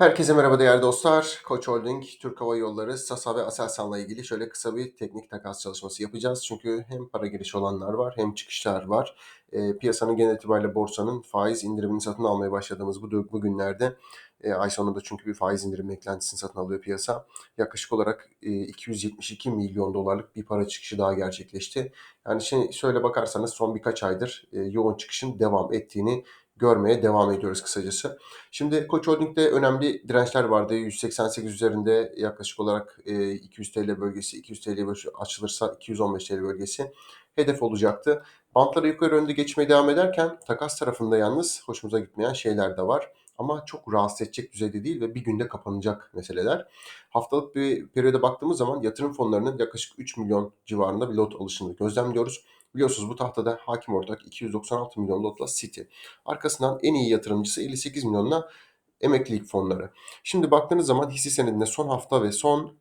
Herkese merhaba değerli dostlar. Koç Holding, Türk Hava Yolları, Sasa ve Aselsan'la ilgili şöyle kısa bir teknik takas çalışması yapacağız. Çünkü hem para girişi olanlar var hem çıkışlar var. E, piyasanın genel itibariyle borsanın faiz indirimini satın almaya başladığımız bu, bu günlerde e, ay sonunda çünkü bir faiz indirim beklentisini satın alıyor piyasa. Yaklaşık olarak e, 272 milyon dolarlık bir para çıkışı daha gerçekleşti. Yani şey, şöyle bakarsanız son birkaç aydır e, yoğun çıkışın devam ettiğini görmeye devam ediyoruz kısacası. Şimdi Koç Holding'de önemli dirençler vardı. 188 üzerinde yaklaşık olarak 200 TL bölgesi, 200 TL açılırsa 215 TL bölgesi hedef olacaktı. Bantlara yukarı yönde geçmeye devam ederken takas tarafında yalnız hoşumuza gitmeyen şeyler de var. Ama çok rahatsız edecek düzeyde değil ve bir günde kapanacak meseleler. Haftalık bir periyoda baktığımız zaman yatırım fonlarının yaklaşık 3 milyon civarında bir lot alışını gözlemliyoruz. Biliyorsunuz bu tahtada hakim ortak 296 milyon lotla City. Arkasından en iyi yatırımcısı 58 milyonla emeklilik fonları. Şimdi baktığınız zaman hisse senedinde son hafta ve son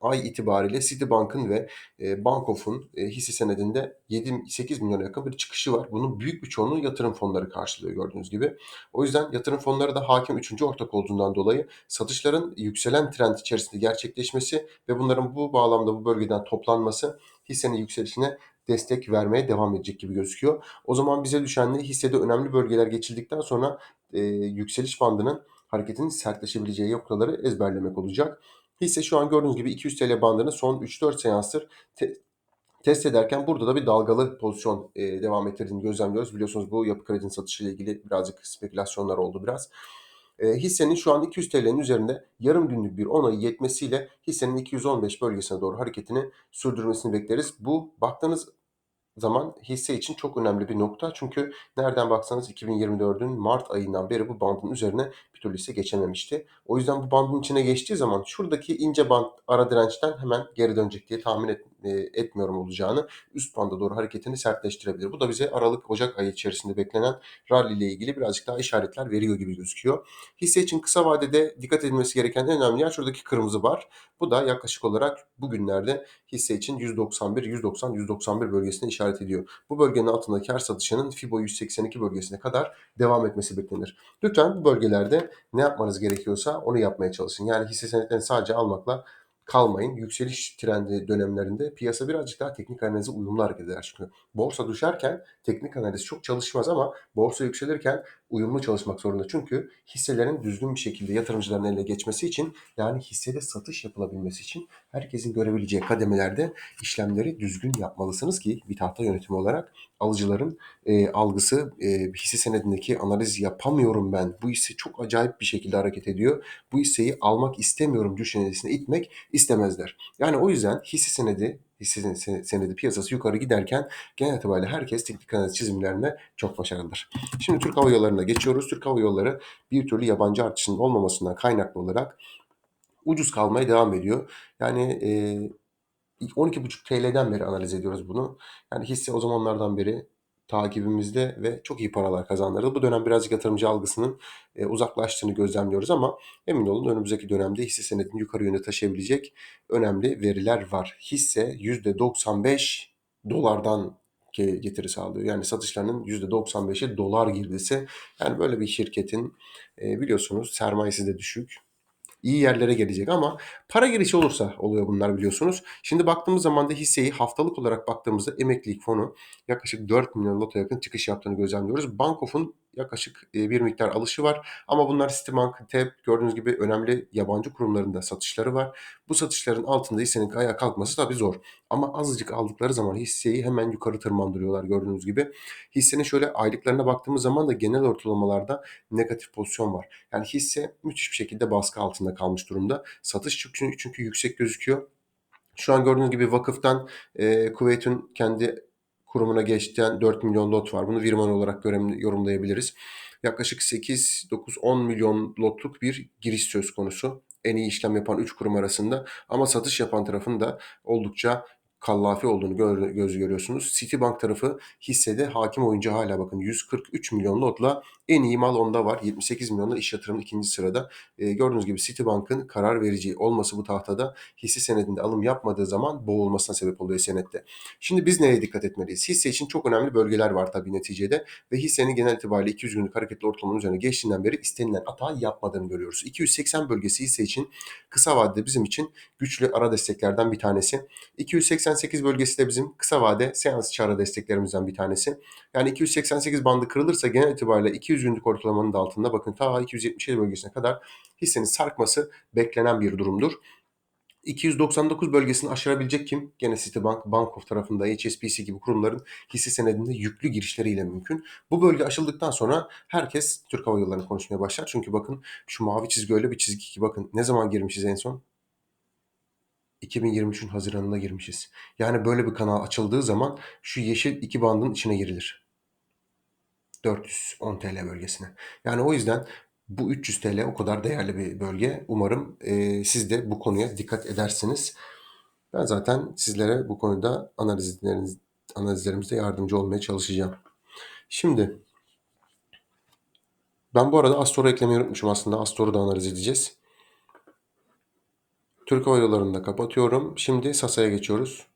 ay itibariyle Citibank'ın ve e, Bank of'un e, hisse senedinde 7-8 milyona yakın bir çıkışı var. Bunun büyük bir çoğunluğu yatırım fonları karşılıyor gördüğünüz gibi. O yüzden yatırım fonları da hakim 3. ortak olduğundan dolayı satışların yükselen trend içerisinde gerçekleşmesi ve bunların bu bağlamda bu bölgeden toplanması hissenin yükselişine destek vermeye devam edecek gibi gözüküyor. O zaman bize düşen ne? Hissede önemli bölgeler geçildikten sonra e, yükseliş bandının hareketin sertleşebileceği noktaları ezberlemek olacak. Hisse şu an gördüğünüz gibi 200 TL bandını son 3-4 seanstır te- test ederken burada da bir dalgalı pozisyon e, devam ettirdiğini gözlemliyoruz. Biliyorsunuz bu yapı kredinin satışıyla ilgili birazcık spekülasyonlar oldu biraz. E, hissenin şu an 200 TL'nin üzerinde yarım günlük bir onayı yetmesiyle hissenin 215 bölgesine doğru hareketini sürdürmesini bekleriz. Bu baktığınız zaman hisse için çok önemli bir nokta. Çünkü nereden baksanız 2024'ün Mart ayından beri bu bandın üzerine türlü hisse geçememişti. O yüzden bu bandın içine geçtiği zaman şuradaki ince band ara dirençten hemen geri dönecek diye tahmin et, e, etmiyorum olacağını. Üst banda doğru hareketini sertleştirebilir. Bu da bize Aralık Ocak ayı içerisinde beklenen rally ile ilgili birazcık daha işaretler veriyor gibi gözüküyor. Hisse için kısa vadede dikkat edilmesi gereken en önemli yer şuradaki kırmızı bar. Bu da yaklaşık olarak bugünlerde hisse için 191, 190, 191 bölgesine işaret ediyor. Bu bölgenin altında kar satışının FIBO 182 bölgesine kadar devam etmesi beklenir. Lütfen bu bölgelerde ne yapmanız gerekiyorsa onu yapmaya çalışın. Yani hisse senetlerini sadece almakla kalmayın. Yükseliş trendi dönemlerinde piyasa birazcık daha teknik analize uyumlu hareket eder. Çünkü borsa düşerken teknik analiz çok çalışmaz ama borsa yükselirken uyumlu çalışmak zorunda. Çünkü hisselerin düzgün bir şekilde yatırımcıların eline geçmesi için yani hissede satış yapılabilmesi için herkesin görebileceği kademelerde işlemleri düzgün yapmalısınız ki bir tahta yönetimi olarak alıcıların e, algısı e, hisse senedindeki analiz yapamıyorum ben. Bu hisse çok acayip bir şekilde hareket ediyor. Bu hisseyi almak istemiyorum düşüncesine itmek istemezler. Yani o yüzden hisse senedi hisse senedi piyasası yukarı giderken genel itibariyle herkes teknik analiz çizimlerinde çok başarılıdır. Şimdi Türk Hava Yolları'na geçiyoruz. Türk Hava Yolları bir türlü yabancı artışının olmamasından kaynaklı olarak ucuz kalmaya devam ediyor. Yani e, 12,5 TL'den beri analiz ediyoruz bunu. Yani hisse o zamanlardan beri takibimizde ve çok iyi paralar kazandırdı. Bu dönem birazcık yatırımcı algısının e, uzaklaştığını gözlemliyoruz ama emin olun önümüzdeki dönemde hisse senedini yukarı yönde taşıyabilecek önemli veriler var. Hisse %95 dolardan getiri sağlıyor. Yani satışlarının %95'i dolar girdisi. Yani böyle bir şirketin e, biliyorsunuz sermayesi de düşük iyi yerlere gelecek ama para girişi olursa oluyor bunlar biliyorsunuz. Şimdi baktığımız zaman da hisseyi haftalık olarak baktığımızda emeklilik fonu yaklaşık 4 milyon loto yakın çıkış yaptığını gözlemliyoruz. Bankof'un yaklaşık e, bir miktar alışı var. Ama bunlar Citibank, TEP gördüğünüz gibi önemli yabancı kurumlarında satışları var. Bu satışların altında hissenin ayağa kalkması tabii zor. Ama azıcık aldıkları zaman hisseyi hemen yukarı tırmandırıyorlar gördüğünüz gibi. Hissenin şöyle aylıklarına baktığımız zaman da genel ortalamalarda negatif pozisyon var. Yani hisse müthiş bir şekilde baskı altında kalmış durumda. Satış çünkü, çünkü yüksek gözüküyor. Şu an gördüğünüz gibi vakıftan e, Kuveyt'in kendi kurumuna geçtiğen 4 milyon lot var. Bunu Virman olarak yorumlayabiliriz. Yaklaşık 8, 9, 10 milyon lotluk bir giriş söz konusu. En iyi işlem yapan 3 kurum arasında ama satış yapan tarafın da oldukça kallafi olduğunu göz görüyorsunuz. Citibank tarafı hissede hakim oyuncu hala bakın 143 milyon lotla En iyi mal onda var. 78 milyonla iş yatırımı ikinci sırada. E, gördüğünüz gibi Citibank'ın karar verici olması bu tahtada hisse senedinde alım yapmadığı zaman boğulmasına sebep oluyor senette. Şimdi biz neye dikkat etmeliyiz? Hisse için çok önemli bölgeler var tabii neticede ve hissenin genel itibariyle 200 günlük hareketli ortalamanın üzerine geçtiğinden beri istenilen hata yapmadığını görüyoruz. 280 bölgesi hisse için kısa vadede bizim için güçlü ara desteklerden bir tanesi. 288 bölgesi de bizim kısa vade seans ara desteklerimizden bir tanesi. Yani 288 bandı kırılırsa genel itibariyle 200 günlük ortalamanın da altında bakın ta 277 bölgesine kadar hissenin sarkması beklenen bir durumdur. 299 bölgesini aşabilecek kim? Gene Citibank, Bank tarafında HSBC gibi kurumların hisse senedinde yüklü girişleriyle mümkün. Bu bölge aşıldıktan sonra herkes Türk Hava Yolları'nı konuşmaya başlar. Çünkü bakın şu mavi çizgi öyle bir çizgi ki bakın ne zaman girmişiz en son? 2023'ün Haziran'ında girmişiz. Yani böyle bir kanal açıldığı zaman şu yeşil iki bandın içine girilir. 410 TL bölgesine. Yani o yüzden bu 300 TL o kadar değerli bir bölge. Umarım e, siz de bu konuya dikkat edersiniz. Ben zaten sizlere bu konuda analizleriniz, analizlerimizde yardımcı olmaya çalışacağım. Şimdi ben bu arada Astor'u eklemeyi unutmuşum aslında. Astor'u da analiz edeceğiz. Türk Hava Yolları'nı da kapatıyorum. Şimdi Sasa'ya geçiyoruz.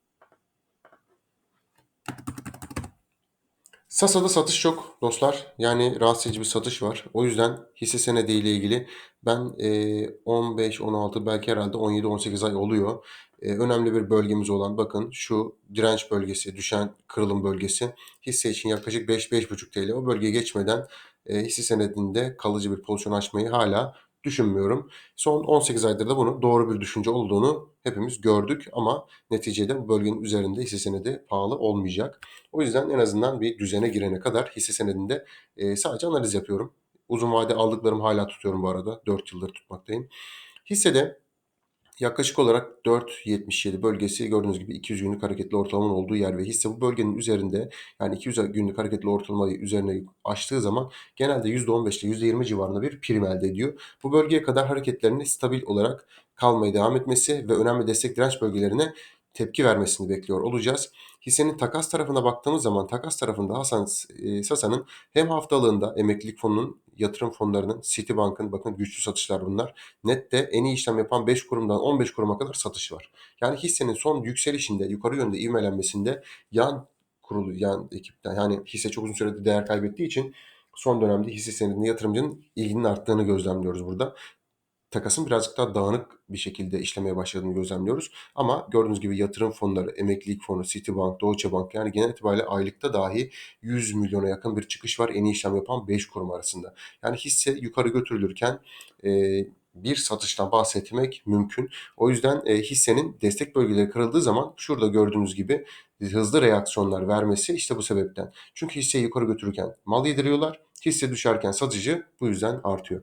Sasa'da satış çok dostlar. Yani rahatsız edici bir satış var. O yüzden hisse senedi ile ilgili ben e, 15, 16 belki herhalde 17, 18 ay oluyor. E, önemli bir bölgemiz olan bakın şu direnç bölgesi, düşen kırılım bölgesi hisse için yaklaşık 5-5,5 TL. O bölgeye geçmeden e, hisse senedinde kalıcı bir pozisyon açmayı hala düşünmüyorum. Son 18 aydır da bunu doğru bir düşünce olduğunu hepimiz gördük ama neticede bu bölgenin üzerinde hisse senedi pahalı olmayacak. O yüzden en azından bir düzene girene kadar hisse senedinde e, sadece analiz yapıyorum. Uzun vade aldıklarımı hala tutuyorum bu arada. 4 yıldır tutmaktayım. Hissede Yaklaşık olarak 4.77 bölgesi gördüğünüz gibi 200 günlük hareketli ortalamanın olduğu yer ve hisse bu bölgenin üzerinde yani 200 günlük hareketli ortalamayı üzerine aştığı zaman genelde %15 ile %20 civarında bir prim elde ediyor. Bu bölgeye kadar hareketlerini stabil olarak kalmaya devam etmesi ve önemli destek direnç bölgelerine tepki vermesini bekliyor olacağız. Hissenin takas tarafına baktığımız zaman takas tarafında Hasan e, Sasa'nın hem haftalığında emeklilik fonunun, yatırım fonlarının, Citibank'ın bakın güçlü satışlar bunlar. Nette en iyi işlem yapan 5 kurumdan 15 kuruma kadar satış var. Yani hissenin son yükselişinde, yukarı yönde ivmelenmesinde yan kurulu, yan ekipten yani hisse çok uzun sürede değer kaybettiği için son dönemde hisse senedinde yatırımcının ilginin arttığını gözlemliyoruz burada takasın birazcık daha dağınık bir şekilde işlemeye başladığını gözlemliyoruz. Ama gördüğünüz gibi yatırım fonları, emeklilik fonu, Citibank, Deutsche Bank yani genel itibariyle aylıkta dahi 100 milyona yakın bir çıkış var en iyi işlem yapan 5 kurum arasında. Yani hisse yukarı götürülürken e, bir satıştan bahsetmek mümkün. O yüzden e, hissenin destek bölgeleri kırıldığı zaman şurada gördüğünüz gibi hızlı reaksiyonlar vermesi işte bu sebepten. Çünkü hisseyi yukarı götürürken mal yediriyorlar. Hisse düşerken satıcı bu yüzden artıyor.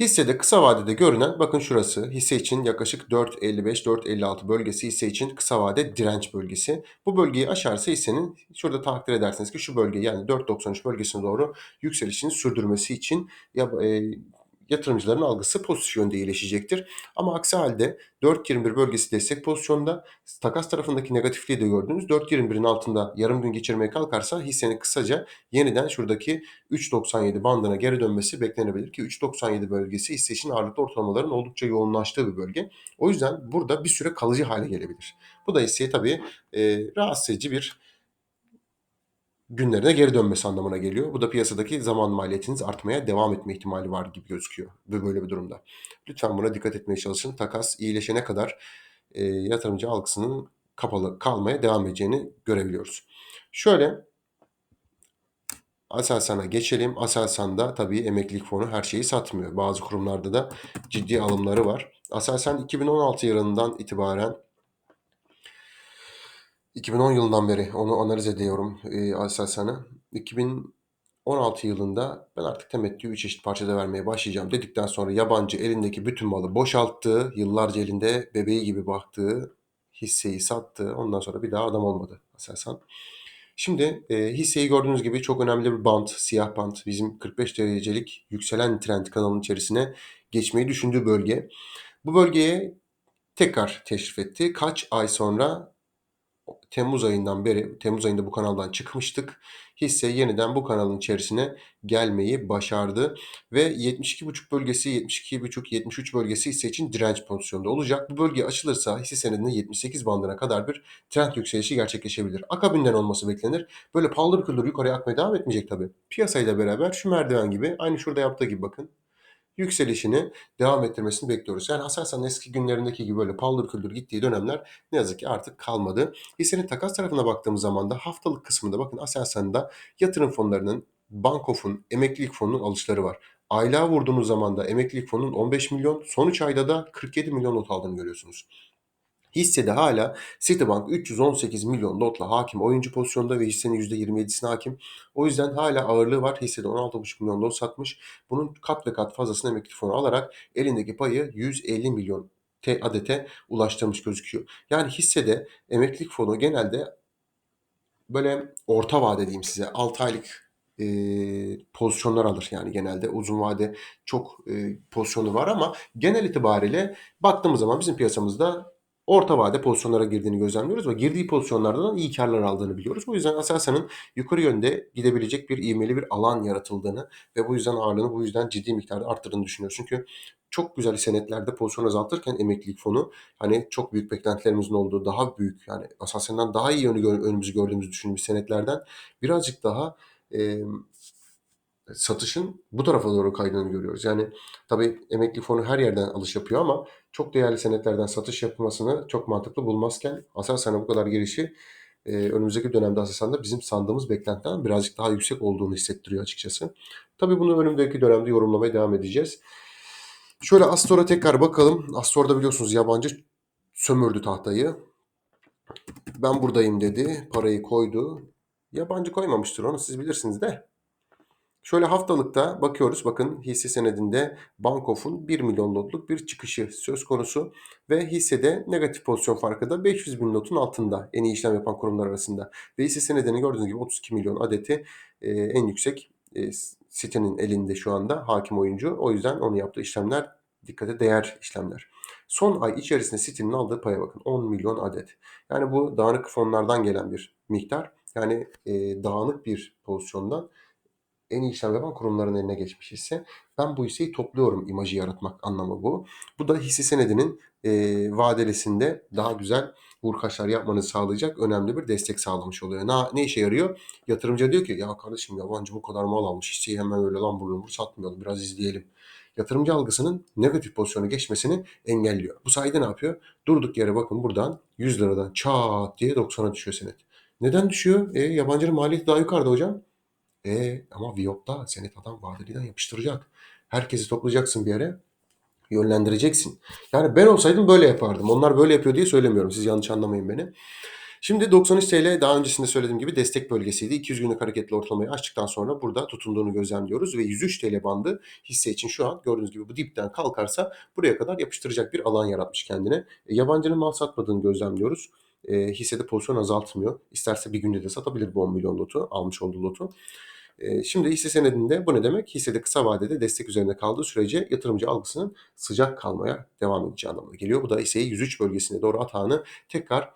Hissede kısa vadede görünen bakın şurası hisse için yaklaşık 4.55-4.56 bölgesi hisse için kısa vade direnç bölgesi. Bu bölgeyi aşarsa hissenin şurada takdir edersiniz ki şu bölge yani 4.93 bölgesine doğru yükselişini sürdürmesi için ya, e, yatırımcıların algısı pozitif yönde iyileşecektir. Ama aksi halde 4.21 bölgesi destek pozisyonda takas tarafındaki negatifliği de gördünüz. 4.21'in altında yarım gün geçirmeye kalkarsa hissenin kısaca yeniden şuradaki 3.97 bandına geri dönmesi beklenebilir ki 3.97 bölgesi hisse için ağırlıklı ortalamaların oldukça yoğunlaştığı bir bölge. O yüzden burada bir süre kalıcı hale gelebilir. Bu da hisseye tabii e, rahatsız edici bir günlerine geri dönmesi anlamına geliyor. Bu da piyasadaki zaman maliyetiniz artmaya devam etme ihtimali var gibi gözüküyor ve böyle bir durumda. Lütfen buna dikkat etmeye çalışın. Takas iyileşene kadar e, yatırımcı algısının kapalı kalmaya devam edeceğini görebiliyoruz. Şöyle Aselsan'a geçelim. Aselsan'da tabii emeklilik fonu her şeyi satmıyor. Bazı kurumlarda da ciddi alımları var. Aselsan 2016 yılından itibaren 2010 yılından beri onu analiz ediyorum e, Aselsan'ı. 2016 yılında ben artık temettüyü 3 eşit parçada vermeye başlayacağım dedikten sonra yabancı elindeki bütün malı boşalttığı, yıllarca elinde bebeği gibi baktığı hisseyi sattı. Ondan sonra bir daha adam olmadı Aselsan. Şimdi e, hisseyi gördüğünüz gibi çok önemli bir bant, siyah bant. Bizim 45 derecelik yükselen trend kanalının içerisine geçmeyi düşündüğü bölge. Bu bölgeye tekrar teşrif etti. Kaç ay sonra Temmuz ayından beri, Temmuz ayında bu kanaldan çıkmıştık. hisse yeniden bu kanalın içerisine gelmeyi başardı ve 72,5 bölgesi 72,5-73 bölgesi hisse için direnç pozisyonda olacak. Bu bölge açılırsa hisse senedinde 78 bandına kadar bir trend yükselişi gerçekleşebilir. Akabinden olması beklenir. Böyle paldır küldür yukarıya akmaya devam etmeyecek tabii. Piyasayla beraber şu merdiven gibi aynı şurada yaptığı gibi bakın yükselişini devam ettirmesini bekliyoruz. Yani Aselsan'ın eski günlerindeki gibi böyle paldır küldür gittiği dönemler ne yazık ki artık kalmadı. Hissenin takas tarafına baktığımız zaman da haftalık kısmında bakın Aselsan'da yatırım fonlarının, Bankof'un, emeklilik fonunun alışları var. Aylığa vurduğunuz zaman da emeklilik fonunun 15 milyon, son 3 ayda da 47 milyon not aldığını görüyorsunuz. Hissede hala Citibank 318 milyon lotla hakim oyuncu pozisyonda ve hissenin %27'sine hakim. O yüzden hala ağırlığı var. Hissede 16,5 milyon lot satmış. Bunun kat ve kat fazlasını emekli fonu alarak elindeki payı 150 milyon adete ulaştırmış gözüküyor. Yani hissede emeklilik fonu genelde böyle orta vade diyeyim size 6 aylık e, pozisyonlar alır yani genelde uzun vade çok e, pozisyonu var ama genel itibariyle baktığımız zaman bizim piyasamızda orta vade pozisyonlara girdiğini gözlemliyoruz ve girdiği pozisyonlardan iyi karlar aldığını biliyoruz. Bu yüzden Aselsan'ın yukarı yönde gidebilecek bir ivmeli bir alan yaratıldığını ve bu yüzden ağırlığını bu yüzden ciddi miktarda arttırdığını düşünüyoruz. Çünkü çok güzel senetlerde pozisyon azaltırken emeklilik fonu hani çok büyük beklentilerimizin olduğu daha büyük yani Aselsan'dan daha iyi yönü önümüzü gördüğümüzü düşündüğümüz senetlerden birazcık daha e, satışın bu tarafa doğru kaydığını görüyoruz. Yani tabii emekli fonu her yerden alış yapıyor ama çok değerli senetlerden satış yapılmasını çok mantıklı bulmazken Aselsan'a bu kadar girişi e, önümüzdeki dönemde Aselsan'da bizim sandığımız beklentiden birazcık daha yüksek olduğunu hissettiriyor açıkçası. Tabii bunu önümüzdeki dönemde yorumlamaya devam edeceğiz. Şöyle Astor'a tekrar bakalım. Astor'da biliyorsunuz yabancı sömürdü tahtayı. Ben buradayım dedi. Parayı koydu. Yabancı koymamıştır onu siz bilirsiniz de. Şöyle haftalıkta bakıyoruz. Bakın hisse senedinde Bankof'un 1 milyon lotluk bir çıkışı söz konusu ve hissede negatif pozisyon farkı da 500 bin lotun altında en iyi işlem yapan kurumlar arasında. Ve hisse senedini gördüğünüz gibi 32 milyon adeti e, en yüksek e, sitenin elinde şu anda hakim oyuncu. O yüzden onun yaptığı işlemler dikkate değer işlemler. Son ay içerisinde City'nin aldığı paya bakın 10 milyon adet. Yani bu dağınık fonlardan gelen bir miktar. Yani e, dağınık bir pozisyondan en iyi işlem yapan kurumların eline geçmiş hisse. Ben bu hisseyi topluyorum imajı yaratmak anlamı bu. Bu da hisse senedinin e, vadelisinde daha güzel vurkaçlar yapmanızı sağlayacak önemli bir destek sağlamış oluyor. Ne, ne işe yarıyor? Yatırımcı diyor ki ya kardeşim yabancı bu kadar mal almış hisseyi hemen öyle lan burun satmayalım biraz izleyelim. Yatırımcı algısının negatif pozisyona geçmesini engelliyor. Bu sayede ne yapıyor? Durduk yere bakın buradan 100 liradan çat diye 90'a düşüyor senet. Neden düşüyor? E, yabancının maliyeti daha yukarıda hocam. E ama Viyop'ta senet adam vadeliden yapıştıracak. Herkesi toplayacaksın bir yere. Yönlendireceksin. Yani ben olsaydım böyle yapardım. Onlar böyle yapıyor diye söylemiyorum. Siz yanlış anlamayın beni. Şimdi 93 TL daha öncesinde söylediğim gibi destek bölgesiydi. 200 günlük hareketli ortalamayı açtıktan sonra burada tutunduğunu gözlemliyoruz ve 103 TL bandı hisse için şu an gördüğünüz gibi bu dipten kalkarsa buraya kadar yapıştıracak bir alan yaratmış kendine. E, yabancının mal satmadığını gözlemliyoruz. E, hissede pozisyon azaltmıyor. İsterse bir günde de satabilir bu 10 milyon lotu, almış olduğu lotu. E, şimdi hisse senedinde bu ne demek? Hissede kısa vadede destek üzerinde kaldığı sürece yatırımcı algısının sıcak kalmaya devam edeceği anlamına geliyor. Bu da hisseyi 103 bölgesine doğru atağını tekrar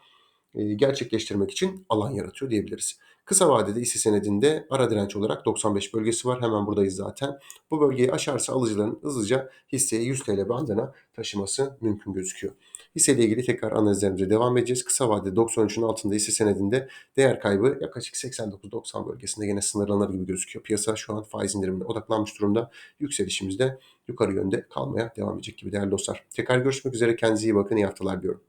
e, gerçekleştirmek için alan yaratıyor diyebiliriz. Kısa vadede hisse senedinde ara direnç olarak 95 bölgesi var. Hemen buradayız zaten. Bu bölgeyi aşarsa alıcıların hızlıca hisseyi 100 TL bandına taşıması mümkün gözüküyor. Hisseyle ilgili tekrar analizlerimize devam edeceğiz. Kısa vadede 93'ün altında hisse senedinde değer kaybı yaklaşık 89-90 bölgesinde yine sınırlanır gibi gözüküyor. Piyasa şu an faiz indirimine odaklanmış durumda. Yükselişimizde yukarı yönde kalmaya devam edecek gibi değerli dostlar. Tekrar görüşmek üzere. Kendinize iyi bakın. İyi haftalar diyorum.